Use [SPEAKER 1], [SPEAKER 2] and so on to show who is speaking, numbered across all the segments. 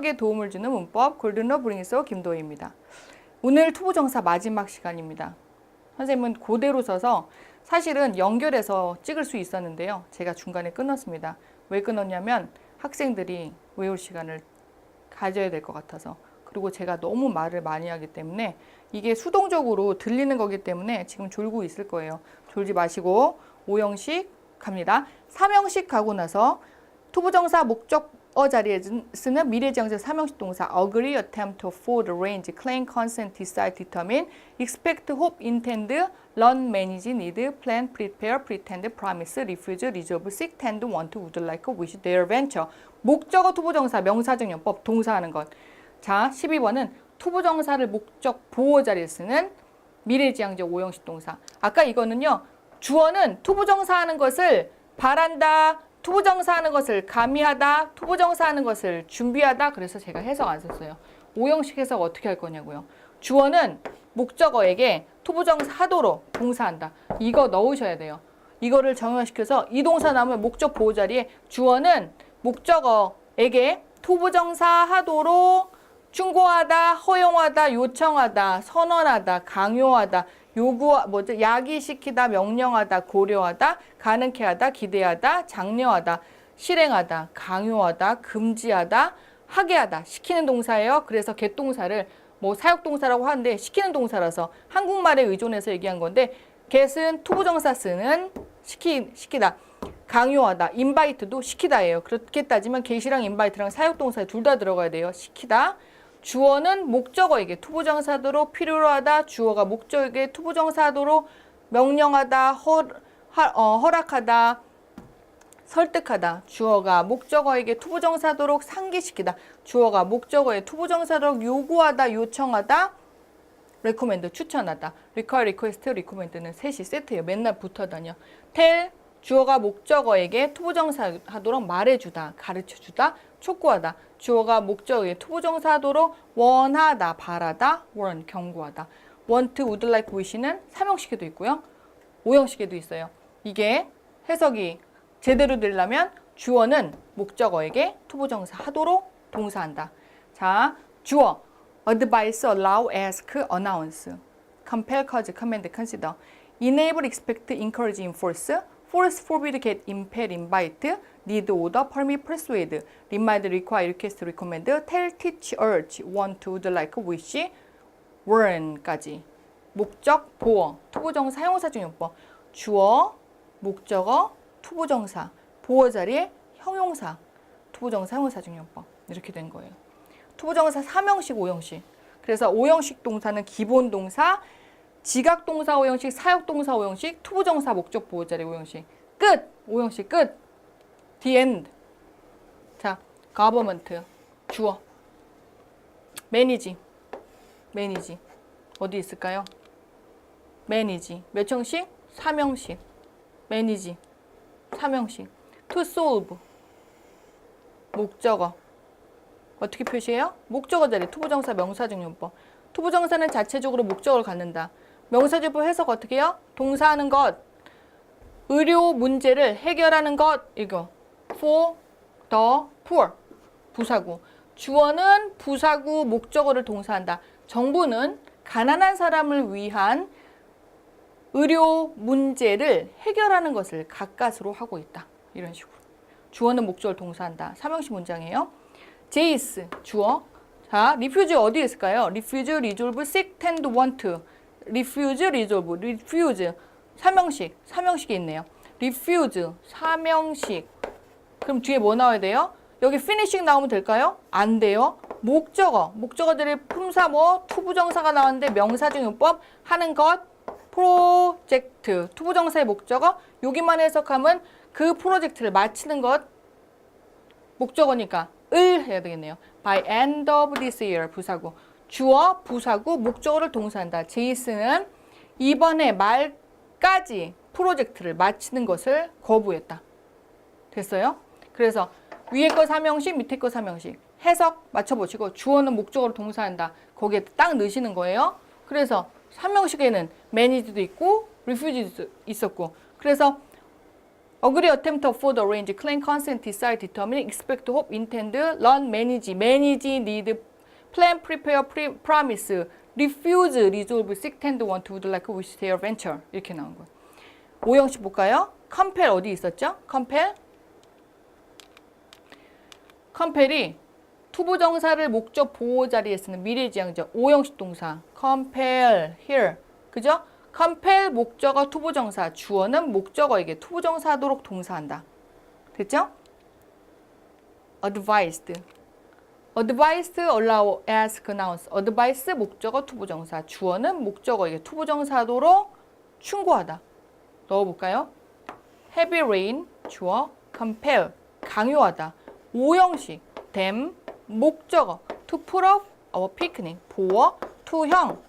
[SPEAKER 1] 해석에 도움을 주는 문법 골든러 브링스 김도희입니다. 오늘 투부정사 마지막 시간입니다. 선생님은 그대로 써서 사실은 연결해서 찍을 수 있었는데요. 제가 중간에 끊었습니다. 왜 끊었냐면 학생들이 외울 시간을 가져야 될 것 같아서 그리고 제가 너무 말을 많이 하기 때문에 이게 수동적으로 들리는 거기 때문에 지금 졸고 있을 거예요. 졸지 마시고 오형식 갑니다. 삼형식 가고 나서 투부정사 목적 어 자리에 쓰는 미래지향적 삼형식 동사 agree, attempt, to afford, arrange, claim, consent, decide, determine, expect, hope, intend, learn, manage, need, plan, prepare, pretend, promise, refuse, resolve, seek, tend, want, would like, wish, dare, venture. 목적어 투부정사 명사적 용법 동사하는 것. 자, 12번은 투부정사를 목적 보호 자리에 쓰는 미래지향적 오형식 동사. 아까 이거는요. 주어는 투부정사 하는 것을 바란다, 투부정사 하는 것을 가미하다, 투부정사 하는 것을 준비하다. 그래서 제가 해석 안 썼어요. 오형식 해석 어떻게 할 거냐고요. 주어는 목적어에게 투부정사 하도록 동사한다. 이거 넣으셔야 돼요. 이거를 정형화시켜서 이 동사 나오면 목적 보호 자리에 주어는 목적어에게 투부정사 하도록 충고하다, 허용하다, 요청하다, 선언하다, 강요하다, 요구 뭐죠? 야기시키다, 명령하다, 고려하다, 가능케 하다, 기대하다, 장려하다, 실행하다, 강요하다, 금지하다, 하게 하다, 시키는 동사예요. 그래서 get 동사를 뭐 사역동사라고 하는데 시키는 동사라서 한국말에 의존해서 얘기한 건데 get은 투부정사 쓰는 시키 시키다. 강요하다, 인바이트도 시키다예요. 그렇게 따지면 get이랑 인바이트랑 사역동사 둘다 들어가야 돼요. 시키다. 주어는 목적어에게 투부정사도로 필요로 하다. 주어가 목적에게 투부정사도로 명령하다, 허, 하, 어, 허락하다, 설득하다. 주어가 목적어에게 투부정사도록 상기시키다. 주어가 목적어에 투부정사도록 요구하다, 요청하다. 레코멘드 추천하다. 리ኳ 리퀘스트 리코멘드는 셋이 세트예요. 맨날 붙어 다녀. 텔 주어가 목적어에게 투부정사 하도록 말해주다, 가르쳐주다, 촉구하다. 주어가 목적어에 투부정사 하도록 원하다, 바라다, warn 경고하다. want, would like, wish는 삼형식에도 있고요. 오형식에도 있어요. 이게 해석이 제대로 되려면 주어는 목적어에게 투부정사 하도록 동사한다. 자, 주어 advise, allow, ask, announce, compel, cause, command, consider, enable, expect, encourage, enforce, force, forbid, get, impel, invite, need, order, permit, persuade, remind, require, request, recommend, tell, teach, urge, want, would like, wish, warn까지 목적, 보어, 투부정사, 형용사 중 용법 주어, 목적어, 투부정사, 보어 자리에 형용사, 투부정사, 형용사 중 용법 이렇게 된 거예요. 투부정사 3형식, 5형식. 그래서 5형식 동사는 기본 동사, 지각 동사 5형식, 사역 동사 5형식, 투부정사 목적 보호 자리 5형식. 끝. 5형식 끝. The end. 자, government 주어. 매니지. 매니지. 어디 있을까요? 매니지. 몇 형식? 3형식. 매니지. 3형식. to solve. 목적어. 어떻게 표시해요? 목적어 자리 투부정사 명사증용법. 투부정사는 자체적으로 목적어를 갖는다. 명사주법 해석 어떻게 해요? 동사하는 것. 의료 문제를 해결하는 것. 이거. for the poor. 부사구. 주어는 부사구 목적어를 동사한다. 정부는 가난한 사람을 위한 의료 문제를 해결하는 것을 가까스로 하고 있다. 이런 식으로. 주어는 목적을 동사한다. 삼형식 문장이에요. 제이스 주어. 자, refuse 어디에 있을까요? refuse, resolve, seek, tend, want. Refuse, resolve, refuse. 삼형식, 삼형식이 있네요. refuse, 삼형식. 그럼 뒤에 뭐 나와야 돼요? 여기 finishing 나오면 될까요? 안 돼요. 목적어, 목적어들의 품사 뭐 투부정사가 나왔는데 명사중용법 하는 것, 프로젝트, 투부정사의 목적어 여기만 해석하면 그 프로젝트를 마치는 것 목적어니까 을 해야 되겠네요. By end of this year 부사구 주어 부사구 목적어를 동사한다. 제이스는 이번에 말까지 프로젝트를 마치는 것을 거부했다. 됐어요? 그래서 위에 거 삼형식, 밑에 거 삼형식 해석 맞춰보시고 주어는 목적어로 동사한다. 거기에 딱 넣으시는 거예요. 그래서 삼형식에는 manage도 있고 refuse도 있었고 그래서 agree, attempt, afford, arrange, claim, consent, decide, determine, expect, hope, intend, learn, manage, manage, need, plan, prepare, pre, promise, refuse, resolve, seek, tend, want, would like, wish, dare, venture 이렇게 나온 거예요. 오형식 볼까요? compel 어디 있었죠? compel compel이 투부정사를 목적 보호 자리에 쓰는 미래지향적 오형식 동사 compel here 그죠? compel 목적어 투부정사 주어는 목적어에게 투부정사하도록 동사한다. 됐죠? advised advised allow ask announce advice 목적어 투부정사 주어는 목적어에게 투부정사하도록 충고하다. 넣어볼까요? heavy rain 주어 compel 강요하다 오형식 them 목적어 to put off our picnic 보어 투형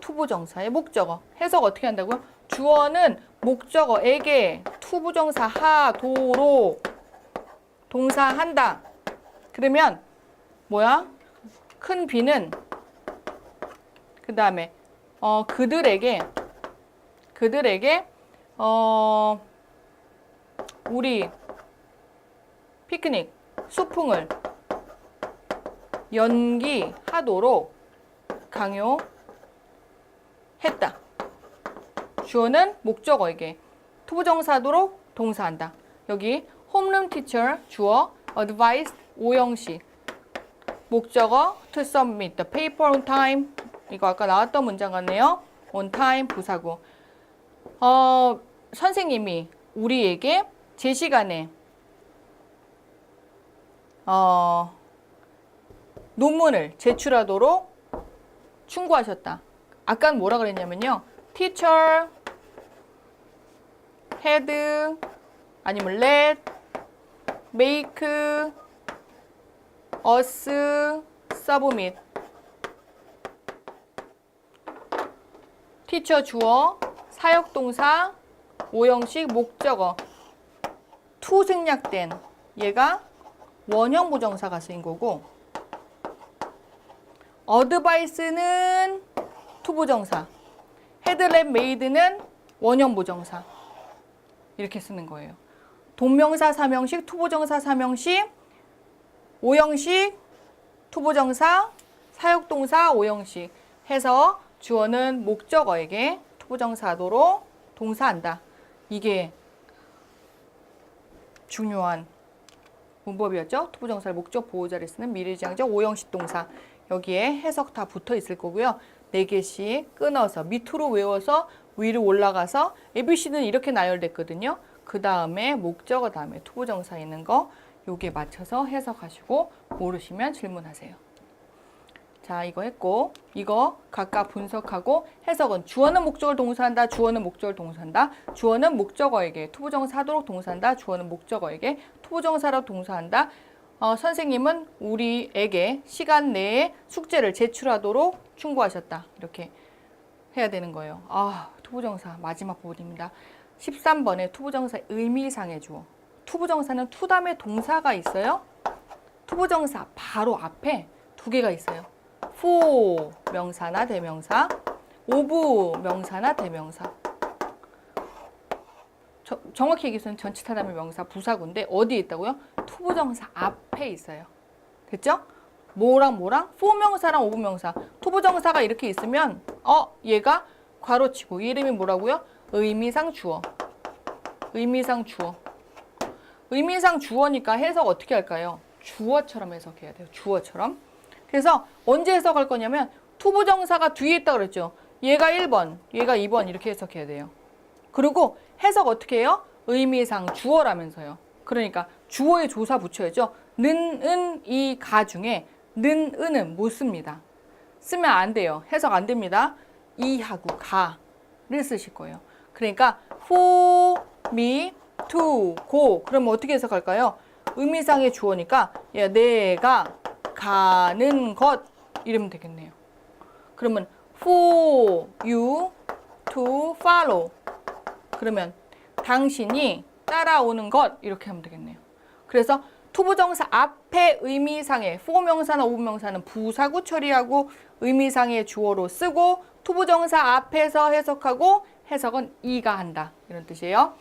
[SPEAKER 1] 투부정사의 목적어 해석 어떻게 한다고요? 주어는 목적어에게 투부정사 하도록 동사한다. 그러면 뭐야? 큰 비는 그 다음에 어 그들에게 그들에게 어 우리 피크닉 소풍을 연기하도록 강요했다. 주어는 목적어에게 투부정사도록 동사한다. 여기 홈룸 티처 주어 advised 오형식 목적어 to submit the paper on time 이거 아까 나왔던 문장 같네요. on time 부사구 어, 선생님이 우리에게 제 시간에 어, 논문을 제출하도록 충고하셨다. 아까 뭐라 그랬냐면요. teacher had 아니면 let make us submit teacher 주어 사역동사 오형식 목적어. to 생략된. 얘가 원형 부정사가 쓰인 거고. to 부정사. 헤드랩 메이드는 원형 부정사. 이렇게 쓰는 거예요. 동명사 삼형식 투부정사 삼형식 오형식 투부정사 사역동사 오형식 해서 주어는 목적어에게 투부정사도로 동사한다. 이게 중요한 문법이었죠. 투부정사를 목적 보호자를 쓰는 미래지향적 오형식 동사. 여기에 해석 다 붙어 있을 거고요. 네 개씩 끊어서 밑으로 외워서 위로 올라가서 ABC는 이렇게 나열됐거든요. 그 다음에 목적어 다음에 투부정사 있는 거 요게 맞춰서 해석하시고 모르시면 질문하세요. 자, 이거 했고 이거 각각 분석하고 해석은 주어는 목적을 동사한다. 주어는 목적을 동사한다. 주어는 목적어에게 투부정사 하도록 동사한다. 주어는 목적어에게 투부정사로 동사한다. 어, 선생님은 우리에게 시간 내에 숙제를 제출하도록 충고하셨다. 이렇게 해야 되는 거예요. 아, 투부정사 마지막 부분입니다. 13번에 투부정사 의미상의 주어. 투부정사는 투 다음에 동사가 있어요. 투부정사 바로 앞에 두 개가 있어요. for 명사나 대명사, of 명사나 대명사. 저- 정확히 얘기해서는 전치타담의 명사 부사구인데 어디에 있다고요? 투부정사 앞에 있어요. 됐죠? 뭐랑 뭐랑 for 명사랑 of 명사. 투부정사가 이렇게 있으면 어 얘가 괄호치고 이름이 뭐라고요? 의미상 주어. 의미상 주어. 의미상 주어니까 해석 어떻게 할까요? 주어처럼 해석해야 돼요. 주어처럼. 그래서 언제 해석할 거냐면 투부정사가 뒤에 있다 그랬죠. 얘가 1번, 얘가 2번 이렇게 해석해야 돼요. 그리고 해석 어떻게 해요? 의미상 주어라면서요. 그러니까 주어에 조사 붙여야죠. 는, 은, 이, 가 중에 는, 은은 못 씁니다. 쓰면 안 돼요. 해석 안 됩니다. 이하고 가를 쓰실 거예요. 그러니까 for, me, to, go. 그러면 어떻게 해석할까요? 의미상의 주어니까 야, 내가 가는 것 이러면 되겠네요. 그러면 for you to follow. 그러면 당신이 따라오는 것 이렇게 하면 되겠네요. 그래서 투부정사 앞에 의미상의 for 명사나 of 명사는 부사구 처리하고 의미상의 주어로 쓰고 투부정사 앞에서 해석하고 해석은 이가 한다 이런 뜻이에요.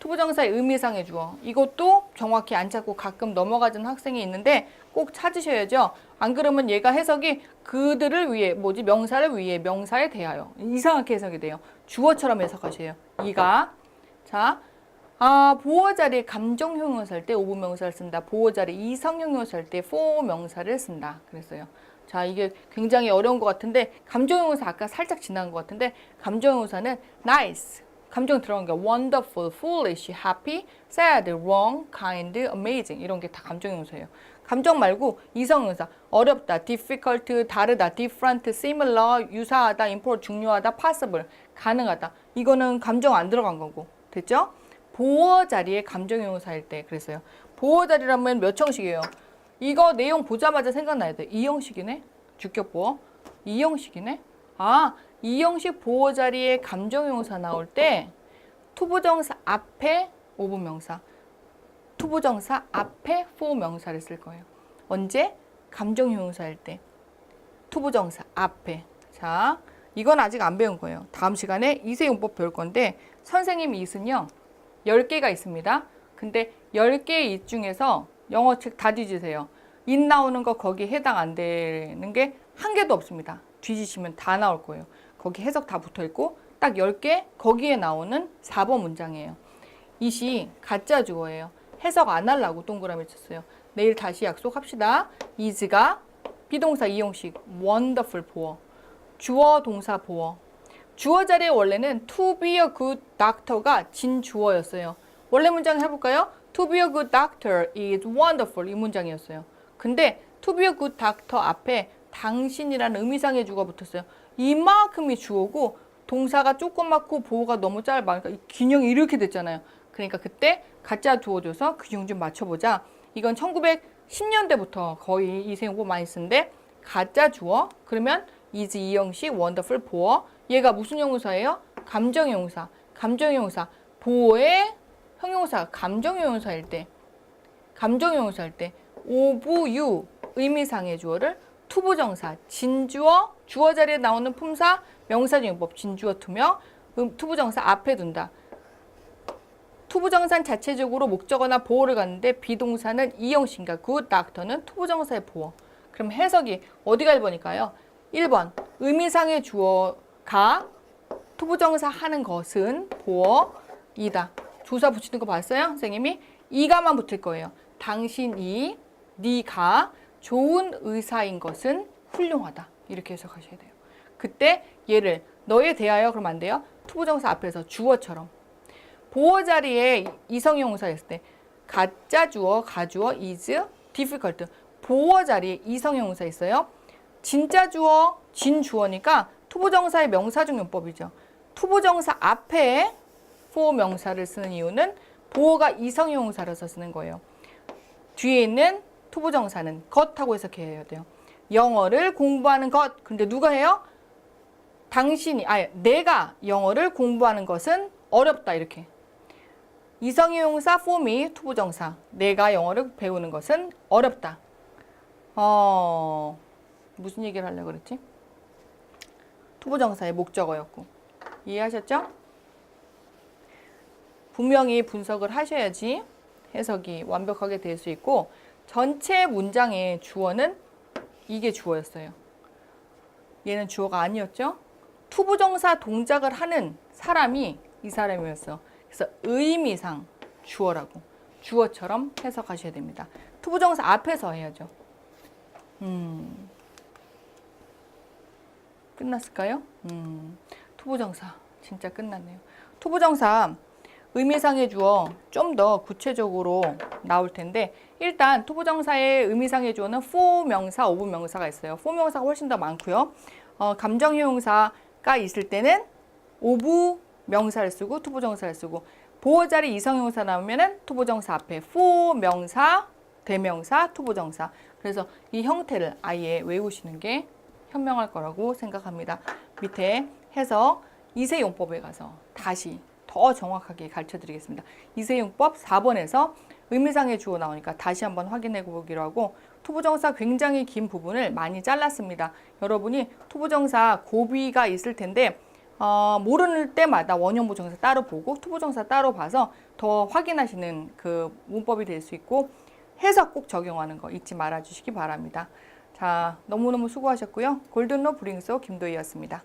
[SPEAKER 1] 투부정사의 의미상의 주어. 이것도 정확히 안 찾고 가끔 넘어가는 학생이 있는데 꼭 찾으셔야죠. 안 그러면 얘가 해석이 그들을 위해 뭐지 명사를 위해 명사에 대하여 이상하게 해석이 돼요. 주어처럼 해석하셔요. 이가 자. 아, 보어 자리에 감정 형용사 할때 오부 명사를 쓴다. 보어 자리에 이성 형용사 할때 for 명사를 쓴다. 그랬어요. 자, 이게 굉장히 어려운 것 같은데 감정 형용사 아까 살짝 지나간 것 같은데 감정 형용사는 nice, 감정 들어간 게 wonderful, foolish, happy, sad, wrong, kind, amazing 이런 게 다 감정 형용사예요. 감정 말고 이성 형용사 어렵다, difficult, 다르다, different, similar, 유사하다, important, 중요하다, possible, 가능하다. 이거는 감정 안 들어간 거고 됐죠? 보어 자리에 감정 형용사일 때 그랬어요. 보어 자리라면 몇 형식이에요? 이거 내용 보자마자 생각나야 돼. 이 형식이네. 주격 보어. 이 형식이네. 아, 이 형식 보어 자리에 감정 형용사 나올 때 투부정사 앞에 오부 명사, 투부정사 앞에 for 명사를 쓸 거예요. 언제? 감정 형용사일 때. 투부정사 앞에. 자, 이건 아직 안 배운 거예요. 다음 시간에 이세 용법 배울 건데 선생님 이은요. 10개가 있습니다. 근데 10개의 이 중에서 영어 책 다 뒤지세요. 인 나오는 거 거기 해당 안 되는 게 한 개도 없습니다. 뒤지시면 다 나올 거예요. 거기 해석 다 붙어 있고 딱 10개 거기에 나오는 4번 문장이에요. 이 시 가짜 주어예요. 해석 안 하려고 동그라미 쳤어요. 내일 다시 약속합시다. is가 비동사 이용식 wonderful 보어 주어 동사 보어 주어 자리에 원래는 to be a good doctor가 진 주어였어요. 원래 문장 해볼까요? To be a good doctor is wonderful 이 문장이었어요. 근데 to be a good doctor 앞에 당신이라는 의미상의 주어가 붙었어요. 이만큼이 주어고 동사가 조그맣고 보호가 너무 짧아. 그러니까 이 균형이 이렇게 됐잖아요. 그러니까 그때 가짜 주어줘서 균형 좀 맞춰보자. 이건 1910년대부터 거의 이세용법 많이 쓰는데 가짜 주어 그러면 is 이 형식 wonderful 보어 얘가 무슨 형용사예요? 감정 형용사. 감정 형용사. 보어의 형용사 감정 형용사일 때 감정 형용사일 때 오부 유 의미상의 주어를 투부정사 진주어 주어 자리에 나오는 품사 명사중용법 진주어 투명 음, 투부정사 앞에 둔다. 투부정사는 자체적으로 목적어나 보호를 갖는데 비동사는 이형식인가 굿 닥터는 투부정사의 보호. 그럼 해석이 어디가 1번일까요? 1번 의미상의 주어가 투부정사 하는 것은 보어이다. 조사 붙이는 거 봤어요? 선생님이 이가만 붙을 거예요. 당신이 네가 좋은 의사인 것은 훌륭하다. 이렇게 해석하셔야 돼요. 그때 얘를 너에 대하여 그러면 안 돼요. 투부정사 앞에서 주어처럼 보어 자리에 이성용사 했을 때 가짜 주어, 가주어, is, difficult 보어 자리에 이성용사 있어요. 진짜 주어, 진 주어니까 투부정사의 명사중 용법이죠. 투부정사 앞에 for 명사를 쓰는 이유는 보어가 이성용사라서 쓰는 거예요. 뒤에 있는 투부정사는 것하고 해석해야 돼요. 영어를 공부하는 것. 근데 누가 해요? 당신이, 아니, 내가 영어를 공부하는 것은 어렵다. 이렇게. 이성용사 form이 투부정사. 내가 영어를 배우는 것은 어렵다. 어, 무슨 얘기를 하려고 그랬지? 투부정사의 목적어였고. 이해하셨죠? 분명히 분석을 하셔야지 해석이 완벽하게 될 수 있고 전체 문장의 주어는 이게 주어였어요. 얘는 주어가 아니었죠? 투부정사 동작을 하는 사람이 이 사람이었어. 그래서 의미상 주어라고 주어처럼 해석하셔야 됩니다. 투부정사 앞에서 해야죠. 음. 끝났을까요? 음. 투부정사 진짜 끝났네요. 투부정사 의미상의 주어 좀 더 구체적으로 나올 텐데 일단 투부정사의 의미상의 주어는 for 명사, of 명사가 있어요. for 명사가 훨씬 더 많고요. 어, 감정형용사가 있을 때는 of 명사를 쓰고 투부정사를 쓰고 보호 자리 이성형용사 나오면은 투부정사 앞에 for 명사, 대명사, 투부정사. 그래서 이 형태를 아예 외우시는 게 현명할 거라고 생각합니다. 밑에 해서 이세 용법에 가서 다시 더 정확하게 가르쳐 드리겠습니다. 이세용법 4번에서 의미상의 주어 나오니까 다시 한번 확인해 보기로 하고 투부정사 굉장히 긴 부분을 많이 잘랐습니다. 여러분이 투부정사 고비가 있을 텐데 어, 모르는 때마다 원형 보정사 따로 보고 투보정사 따로 봐서 더 확인하시는 그 문법이 될 수 있고 해석 꼭 적용하는 거 잊지 말아 주시기 바랍니다. 자, 너무너무 수고하셨고요. 골든로 브링소 김도희였습니다.